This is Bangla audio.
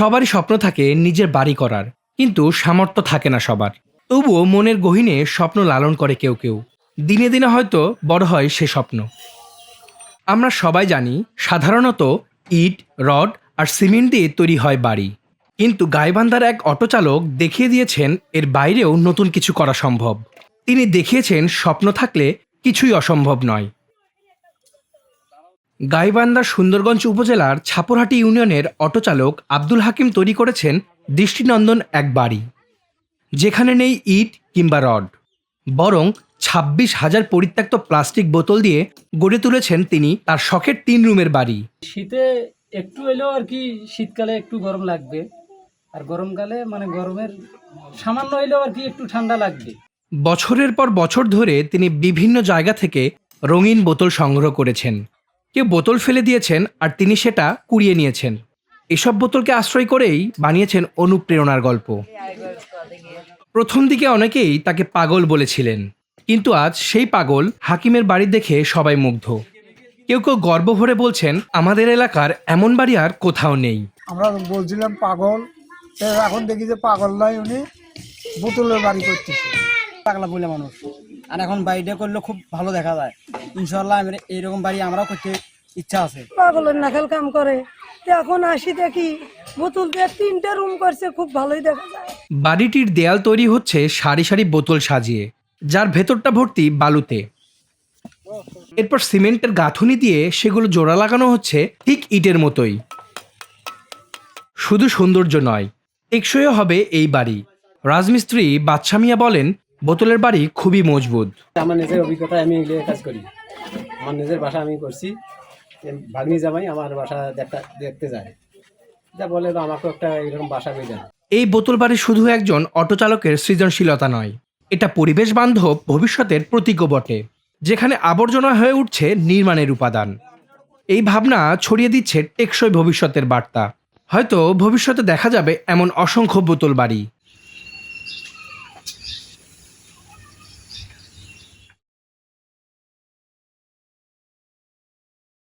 সবারই স্বপ্ন থাকে নিজের বাড়ি করার, কিন্তু সামর্থ্য থাকে না সবার। তবুও মনের গহীনে স্বপ্ন লালন করে কেউ কেউ। দিনে দিনে হয়তো বড় হয় সে স্বপ্ন। আমরা সবাই জানি, সাধারণত ইট, রড আর সিমেন্ট দিয়ে তৈরি হয় বাড়ি। কিন্তু গাইবান্ধার এক অটোচালক দেখিয়ে দিয়েছেন এর বাইরেও নতুন কিছু করা সম্ভব। তিনি দেখিয়েছেন স্বপ্ন থাকলে কিছুই অসম্ভব নয়। গাইবান্ধার সুন্দরগঞ্জ উপজেলার ছাপরহাটি ইউনিয়নের অটোচালক আব্দুল হাকিম তৈরি করেছেন দৃষ্টিনন্দন এক বাড়ি। যেখানে নেই ইট কিংবা রড। বরং ছাব্বিশ হাজার পরিত্যক্ত প্লাস্টিক বোতল দিয়ে গড়ে তুলেছেন তিনি তার শখের তিন রুমের বাড়ি। শীতে একটু এলেও আর কি শীতকালে একটু গরম লাগবে। আর গরমকালে মানে গরমের সামান্য এলেও আর কি একটু ঠান্ডা লাগবে। বছরের পর বছর ধরে তিনি বিভিন্ন জায়গা থেকে রঙিন বোতল সংগ্রহ করেছেন। কেউ বোতল ফেলে দিয়েছেন আর তিনি সেটা কুড়িয়ে নিয়েছেন। এসব বোতলকে আশ্রয় করেই বানিয়েছেন অনুপ্রেরণার গল্প। প্রথম দিকে অনেকেই তাকে পাগল বলেছিলেন, কিন্তু আজ সেই পাগল হাকিমের বাড়ি দেখে সবাই মুগ্ধ। কেউ কেউ গর্ব ভরে বলছেন, আমাদের এলাকার এমন বাড়ি আর কোথাও নেই। আমরা বলছিলাম, পাগল। এখন দেখি যে পাগল নয় উনি, বোতলের বাড়ি করতেছে। পাগলা বলে মানুষ। আর এখন বাড়িটা করলে খুব ভালো দেখা যায়। ইনশাল্লাহ আমি এইরকম বাড়ি আমরাও করতে ইচ্ছা আছে। পাগলের নাকাল কাম করে। এখন আসি দেখি বোতল দিয়ে তিনটা রুম করছে খুব ভালোই দেখা যায়। বাড়িটির দেয়াল তৈরি হচ্ছে সারি সারি বোতল সাজিয়ে যার ভেতরটা ভর্তি বালুতে। এরপর সিমেন্টের গাঁথুনি দিয়ে সেগুলো জোড়া লাগানো হচ্ছে ঠিক ইটের মতোই। শুধু সৌন্দর্য নয় টেকসইও হবে এই বাড়ি। রাজমিস্ত্রি বাদশা মিয়া বলেন বোতলের বাড়ি খুবই মজবুত। আমার নিজের অভিজ্ঞতায় আমি কাজ করি। আমার নিজের বাসা আমি করছি। ভাগ্নি জামাই আমার বাসা দেখতে দেখতে যায়। যা বলে আমাকে একটা এরকম বাসা করে দেন এই বোতল বাড়ি শুধু একজন অটো চালকের সৃজনশীলতা নয়, এটা পরিবেশ বান্ধব ভবিষ্যতের প্রতীকও বটে, যেখানে আবর্জনা হয়ে উঠছে নির্মাণের উপাদান। এই ভাবনা ছড়িয়ে দিচ্ছে টেকসই ভবিষ্যতের বার্তা। হয়তো ভবিষ্যতে দেখা যাবে এমন অসংখ্য বোতল বাড়ি।